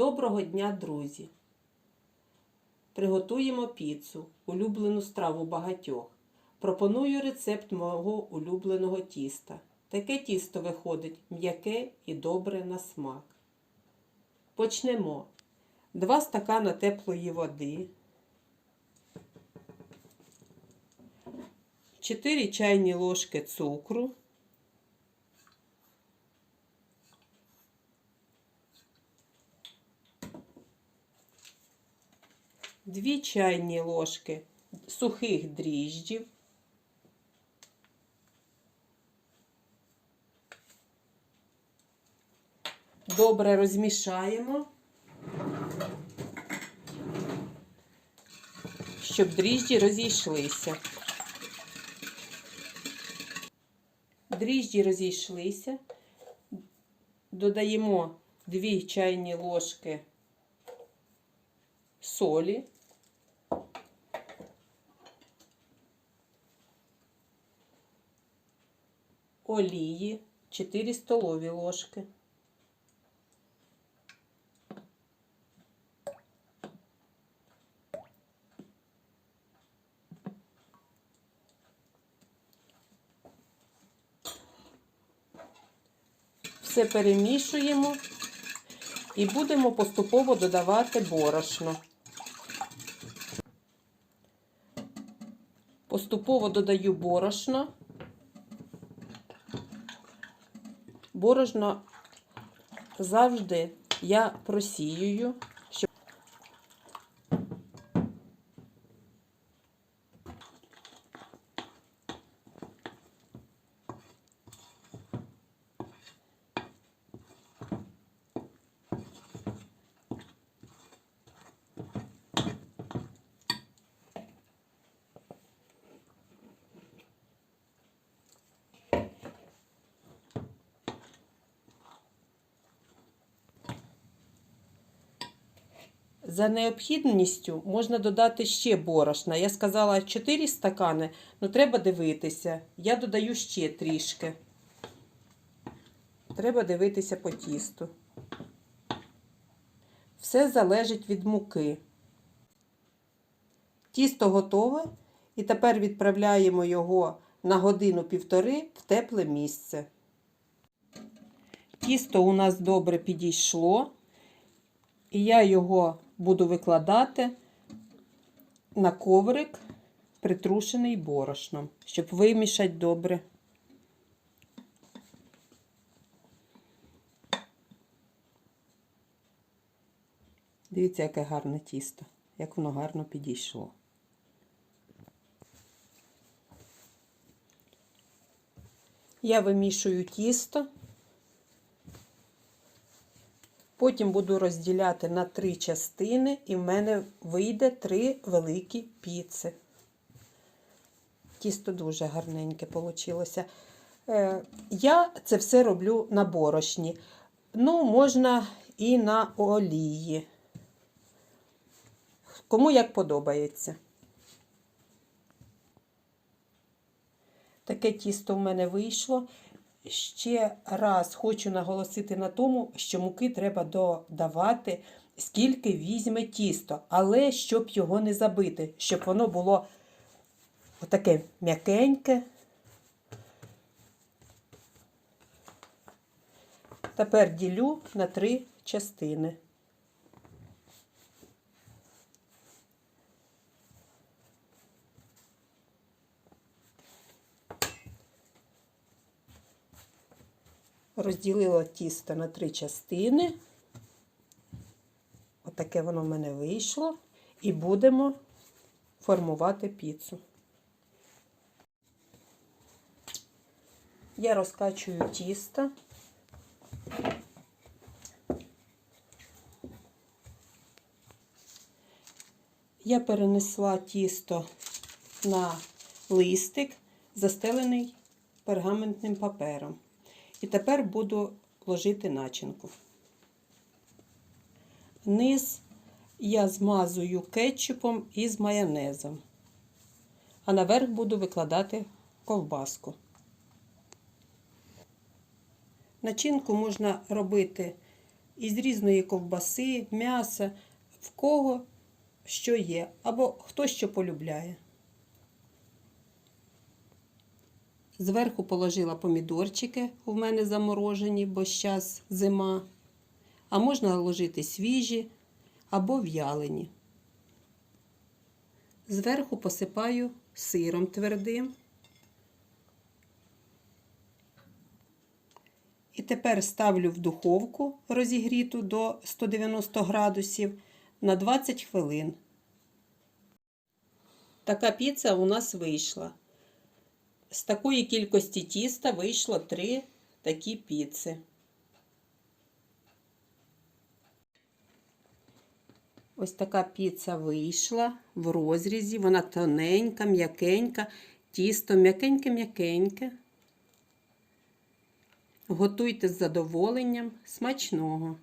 Доброго дня, друзі! Приготуємо піцу, улюблену страву багатьох. Пропоную рецепт мого улюбленого тіста. Таке тісто виходить м'яке і добре на смак. Почнемо. 2 стакана теплої води, 4 чайні ложки цукру, Дві чайні ложки сухих дріжджів, добре розмішаємо, щоб дріжджі розійшлися. Дріжджі розійшлися, додаємо 2 чайні ложки солі. Олії 4 столові ложки. Все перемішуємо і будемо поступово додавати борошно. Поступово додаю борошно. Борошно завжди я просіюю, щоб За необхідністю можна додати ще борошна. Я сказала 4 стакани, але треба дивитися. Я додаю ще трішки. Треба дивитися по тісту. Все залежить від муки. Тісто готове. І тепер відправляємо його на годину-півтори в тепле місце. Тісто у нас добре підійшло. І я його буду викладати на коврик, притрушений борошном, щоб вимішати добре. Дивіться, яке гарне тісто, як воно гарно підійшло. Я вимішую тісто. Потім буду розділяти на три частини, і в мене вийде три великі піци. Тісто дуже гарненьке вийшло. Я це все роблю на борошні. Ну, можна і на олії. Кому як подобається. Таке тісто в мене вийшло. Ще раз хочу наголосити на тому, що муки треба додавати, скільки візьме тісто, але щоб його не забити, щоб воно було отаке м'якеньке. Тепер ділю на три частини. Розділила тісто на три частини. Отаке воно в мене вийшло. І будемо формувати піцу. Я розкачую тісто. Я перенесла тісто на листик, застелений пергаментним папером. І тепер буду ложити начинку. Низ я змазую кетчупом і з майонезом, а наверх буду викладати ковбаску. Начинку можна робити із різної ковбаси, м'яса, в кого що є, або хто що полюбляє. Зверху положила помідорчики, у мене заморожені, бо зараз зима. А можна ложити свіжі або в'ялені. Зверху посипаю сиром твердим. І тепер ставлю в духовку розігріту до 190 градусів на 20 хвилин. Така піца у нас вийшла. З такої кількості тіста вийшло три такі піци. Ось така піца вийшла в розрізі. Вона тоненька, м'якенька, тісто м'якеньке-м'якеньке. Готуйте з задоволенням смачного.